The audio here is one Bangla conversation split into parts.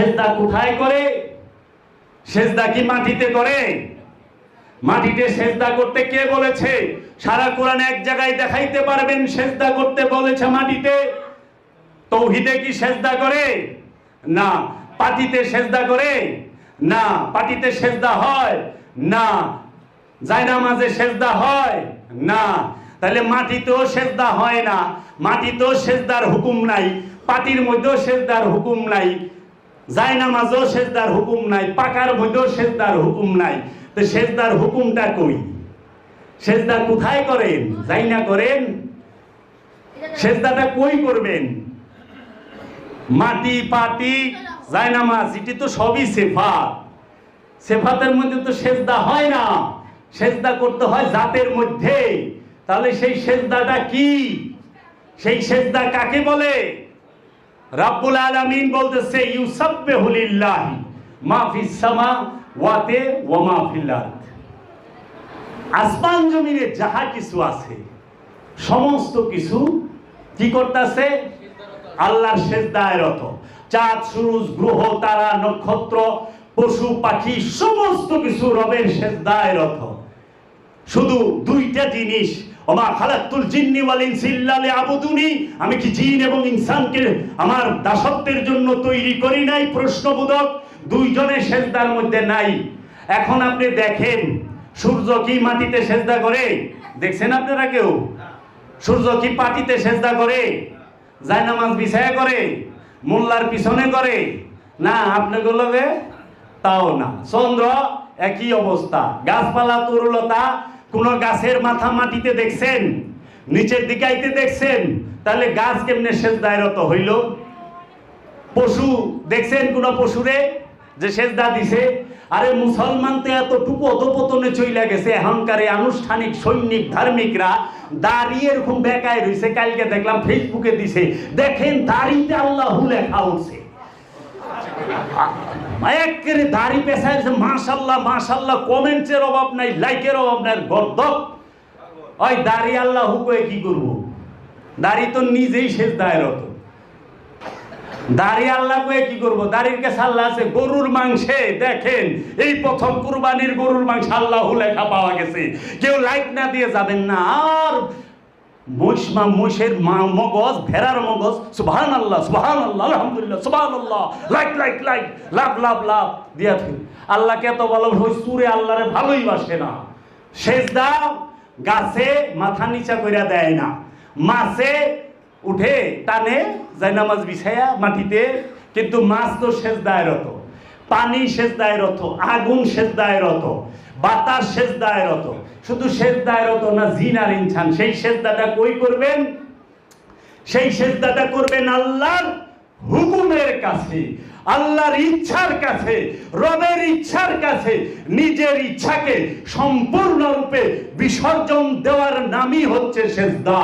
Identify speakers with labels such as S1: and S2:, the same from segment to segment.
S1: সেজদা কোথায় করে? সেজদা কি মাটিতে করে? মাটিতে সেজদা করতে কে বলেছে? সারা কোরআন এক জায়গায় দেখাইতে পারবেন, সেজদা করতে বলেছে মাটিতে। তৌহিদে কি সেজদা করে? না। পাটিতে সেজদা করে? না। পাটিতে সেজদা হয়? না। জায়নামাজে সেজদা হয়? না। তাহলে মাটিতেও সেজদা হয় না। মাটিতেও সেজদার হুকুম নাই। পাটির মধ্যেও সেজদার হুকুম নাই। জায়নামাজও সেজদার হুকুম নাই, পাকার মধ্যেও সেজদার হুকুম নাই। তো সেজদার হুকুমটা কই? সেজদা কোথায় করেন? জাইনা করেন? সেজদাটা কই করবেন? মাটি, পাটি জায়নামাজ এটি তো সবই সেফাত। সেফাতের মধ্যে তো সেজদা হয় না। সেজদা করতে হয় জাতের মধ্যে। তাহলে সেই সেজদাটা কি? সেই সেজদা কাকে বলে? রাব্বুল আলামিন বলতেছে, ইউসাব্বিহু লিল্লাহি মা ফিস সামা ওয়াতে ওয়া মা ফিল আরদ। আসমান জমিনে যাহা কিছু আছে, সমস্ত কিছু কি করতেছে? আল্লাহর সেজদায় রত। চাঁদ, সূরজ, গ্রহ, তারা, নক্ষত্র, পশু, পাখি, সমস্ত কিছু রবের সেজদায় রত। শুধু দুইটা জিনিস ওমা খালাকুল জিন্নি ওয়াল ইনসি ইল্লা লিয়াবুদুনি। আমি কি জিন এবং ইনসানকে আমার দাসত্বের জন্য তৈরি করি নাই? প্রশ্নবোধক, দুইজনে সেজদার মধ্যে নাই। এখন আপনি দেখেন, সূর্য কি মাটিতে সেজদা করে? দেখছেন আপনারা কেউ? সূর্য কি পাটিতে সেজদা করে? জায়নামাজ বিছায়া করে? মোল্লার পিছনে করে? না আপনাগুলোকে তাও না। চন্দ্র একই অবস্থা। গাছপালা তরুলতা কোন গাছের মাথা মাটিতে দেখছেন? নিচের দিকে আইতে দেখছেন? তাহলে গাছ কেমনে শেষ দায়রত হইল? পশু, দেখছেন কোন পশুরে যে সেজদা দিছে? আরে মুসলমান তো এতটুকু অধপতনে চইলা গেছে, এখনকার আনুষ্ঠানিক, সৈনিক, ধার্মিকরা দাঁড়িয়ে এরকম বেকায় রয়েছে কালকে দেখলাম ফেসবুকে দিছে, দেখেন দাড়িতে আল্লাহ লেখা উঠছে। দাড়ি মাশাল্লাহ মাশাল্লাহ কমেন্টসের অভাব নাই, লাইকের অভাব নাই ওই দাড়ি আল্লাহ হুকয়ে কি করব? দাড়ি তো নিজেই শেষ দায়ের দাড়ি আল্লাহ কয়ে কি করব? দাড়ির কাছে আল্লাহ আছে, গরুর মাংসে, দেখেন, এই প্রথম কুরবানির গরুর মাংস আল্লাহ লেখা পাওয়া গেছে। কেউ লাইক না দিয়ে যাবেন না, আর মহিষ মহিষের মগজ, ভেড়ার মগজ আল্লাহ আল্লাহ আলহামদুলিল্লাহ Allah like like like love love love, দিয়া আল্লাহকে এত ভালো ওই সুরে আল্লাহরে ভালোই বাসে না। সেজদা গাছে মাথা নিচা কইরা দেয় না। মাছে উঠে টানে জায়নামাজ বিছায়া মাটিতে, কিন্তু মাছ তো সেজদায় রত। পানি সেজদায় রত, আগুন সেজদায় রত। বাতাস সেজদায় রত। শুধু সেজদায় রত না, জিন আর ইনসান। সেই সেজদাটা কই করবেন? সেই সেজদাটা করবেন আল্লাহর হুকুমের কাছে, আল্লাহর ইচ্ছার কাছে, রবের ইচ্ছার কাছে, নিজের ইচ্ছাকে সম্পূর্ণরূপে বিসর্জন দেওয়ার নামই হচ্ছে সেজদা।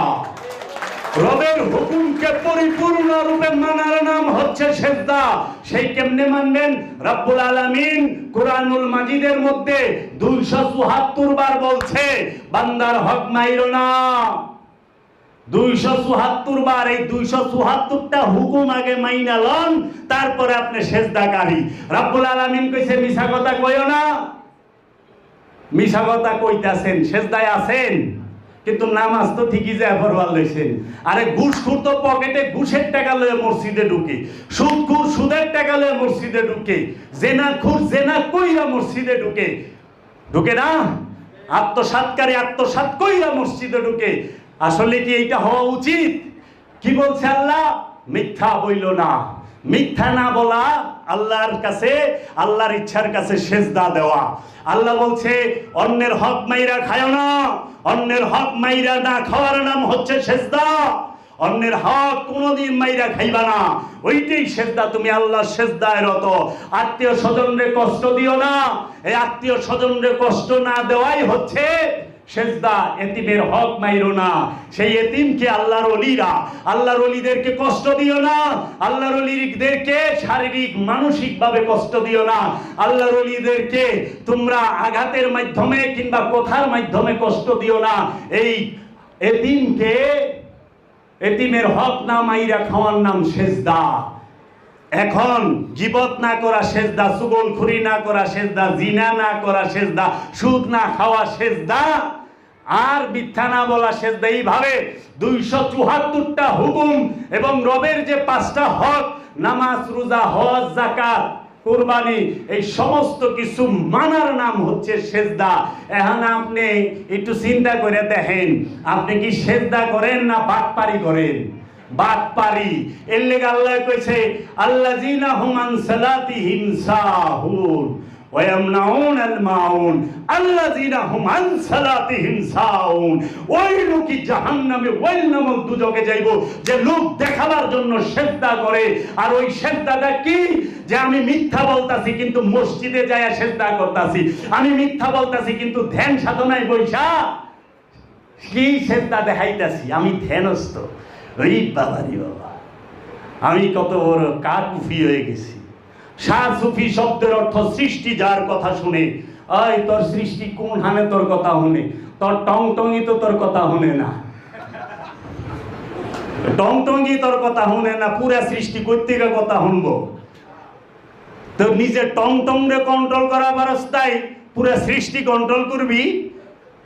S1: রবের হুকুমকে পরিপূর্ণ রূপে মানার নাম হচ্ছে সেজদা। সেই কেমনে মানবেন? রব্বুল আলামিন কোরআনুল মাজিদের মধ্যে দুইশো চুহাত্তর বার বলছে, বান্দার হক মাইরো না। দুইশো চুহাত্তর বার এই দুইশো চুহাত্তরটা হুকুম আগে মাইনা লন, তারপরে আপনি সেজদাকারী। রব্বুল আলামিন কইছে, মিছা কথা কইও না। মিছা কথা কইতাছেন, সেজদায় আছেন। কিন্তু নামাজ তো ঠিকই যায় ফরওয়াল লইছেন। আরে ঘুষখুর তো পকেটে ঘুষের টাকা লয়ে মসজিদে ঢুকে। সুদখুর সুদের টাকা লয়ে মসজিদে ঢুকে। জেনা খুর জেনা কইরা মসজিদে ঢুকে। ঢুকে না? আত্মসাৎকারী আত্মসাৎ কইরা মসজিদে ঢুকে। আসলে কি এইটা হওয়া উচিত? কি বলছে আল্লাহ? মিথ্যা বইল না। মিথ্যা না বলা আল্লাহর কাছে, আল্লাহর ইচ্ছার কাছে সেজদা দেওয়া। আল্লাহ বলছে, অন্যের হক মাইরা খায় না, অন্যের হক মাইরা না খাওয়ার নাম হচ্ছে সেজদা। অন্যের হক কোনোদিন মাইরা খাইবা না। ওইটাই সেজদা, তুমি আল্লাহর সেজদায় রত। আত্মীয় স্বজনরে কষ্ট দিও না। এই আত্মীয় স্বজনরে কষ্ট না দেওয়াই হচ্ছে সেজদা এতিমের হক মাইরো না। সেই এতিমকে আল্লাহর অলিরা, আল্লাহর অলিদেরকে কষ্ট দিও না। আল্লাহর অলিদেরকে শারীরিক মানসিক ভাবে কষ্ট দিও না। আল্লাহর অলিদেরকে তোমরা আঘাতের মাধ্যমে কিংবা কথার মাধ্যমে কষ্ট দিও না। এই এতিমকে, এতিমের হক না মাইরা খাওয়ার নাম সেজদা। এখন গিবত না করা সেজদা সুগলখুরি না করা সেজদা, জিনা না করা সেজদা, সুদ না খাওয়া সেজদা, আর মিথ্যা না বলা সেজদা। এইভাবে দুইশো চুহাত্তরটা হুকুম এবং রবের যে পাঁচটা হক, নামাজ, রোজা, হজ জাকাত কোরবানি, এই সমস্ত কিছু মানার নাম হচ্ছে সেজদা। এখন আপনি একটু চিন্তা করে দেখেন, আপনি কি সেজদা করেন না বাটপারি করেন? বাটপারি এর লেগে আল্লাহ কইছে, আল্লাযিনা হুম আন সালাতিহিম সাহুন ওয়া ইয়ামনাউন আল মাউন। আল্লাযিনা হুম আন সালাতিহিম সাহুন। ওই লোকই জাহান্নামে ওই নামক দুজকে যাইব, যে লোক দেখাবার জন্য করে। আর ওই কি? যে আমি মিথ্যা বলতাছি, কিন্তু মসজিদে যায়া করতাছি। আমি মিথ্যা বলতাছি, কিন্তু ধ্যান সাধনায় বৈশা কি সেজদা দেখাইতাছি? আমি ধ্যানস্থ। ওই বাবারি বাবা। আমি কত বড় কাকুফি হয়ে গেছি। শাহ সুফি শব্দের অর্থ সৃষ্টি যার কথা শুনে ওই তোর সৃষ্টি কোন হানে তোর কথা শুনে তোর টং টঙ্গি তো তোর কথা শুনে না। টং টঙ্গি তোর কথা শুনে না, পুরা সৃষ্টি কর্তিকা কথা শুনব তো নিজের টং টং রে কন্ট্রোল করা অবস্থায় পুরা সৃষ্টি কন্ট্রোল করবি?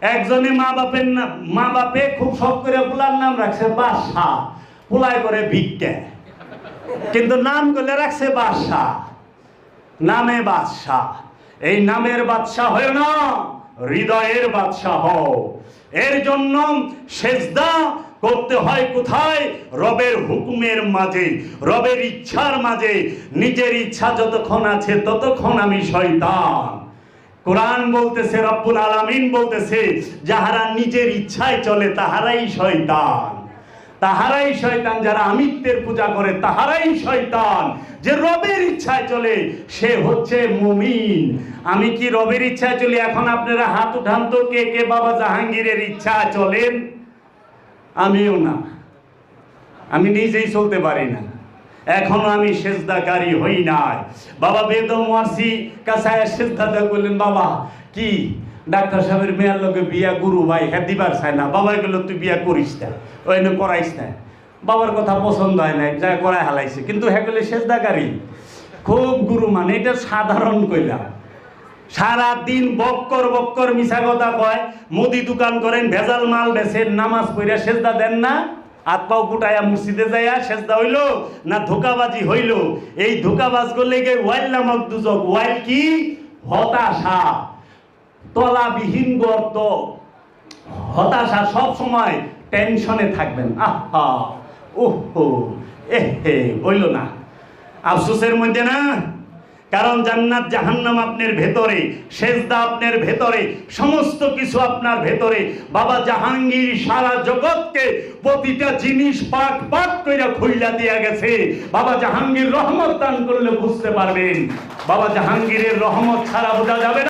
S1: একজনে মা বাপের নাম মা বাপে খুব শখ করে পোলার নাম রাখছে বাদশা। পোলাই করে ভিক্ষা। কিন্তু নাম করলে রাখছে বাদশা। নামে বাদশাহ এই নামের বাদশাহ হয় না, হৃদয়ের বাদশাহ হও। এর জন্য সেজদা করতে হয় কোথায়? রবের হুকুমের মাঝে, রবের ইচ্ছার মাঝে। নিজের ইচ্ছা যতক্ষণ আছে ততক্ষণ আমি শয়তান। কোরআন বলতেছে, রব্বুল আলামিন বলতেছে, যাহারা নিজের ইচ্ছায় চলে, তাহারাই শয়তান। তাহারাই শয়তান যারা আমিত্বের পূজা করে, তাহারাই শয়তান। যে রবের ইচ্ছায় চলে, সে হচ্ছে মুমিন। আমি কি রবের ইচ্ছায় চলি? এখন আপনারা হাত উঠান তো, কে কে বাবা জাহাঙ্গীরের ইচ্ছা চলেন? আমিও না। আমি নিজেই চলতে পারি না। এখনও আমি সেজদাকারী হই নাই। বাবা বেদম ওয়াসি কাছায় সেজদাদা করলেন বাবা, কি? ডাক্তার সাহেবের মেয়ের লোকে বিয়া গুরু ভাই হ্যাঁ দিবার চায় না। বাবা গেল তুই বিয়া করিস না, ওই করাইস না। বাবার কথা পছন্দ হয় না যা করায় হালাইছে। কিন্তু হ্যাঁ গেলে সেজদাকারী। খুব গুরু মানে এটা সাধারণ কইলাম। সারা দিন বক্কর বক্কর মিছা কথা কয়, মুদি দোকান করেন, ভেজাল মাল বেচেন, নামাজ পড়িয়া সেজদা দেন না। হাত পাও গুটাইয়া মসজিদে যাইয়া সেজদা হইল না ধোকাবাজি হইল? এই ধোকাবাজ করলে গে ওয়াইল নামক দুজক, ওয়াইল কি? হতাশা। তলাবিহীন গর্ত। হতাশা সব সময় টেনশনে থাকবেন। আহা ওহো এহে হইল না। আফসোসের মধ্যে না? কারণ জান্নাত জাহান্নাম আপনার ভেতরে, সেজদা আপনার ভেতরে, সমস্ত কিছু আপনার ভেতরে। বাবা জাহাঙ্গীর সারা জগৎকে প্রতিটা জিনিস পাক পাট করে খুইলা দিয়া গেছে। বাবা জাহাঙ্গীর রহমত দান করলে বুঝতে পারবেন। বাবা জাহাঙ্গীরের রহমত ছাড়া বোঝা যাবে না।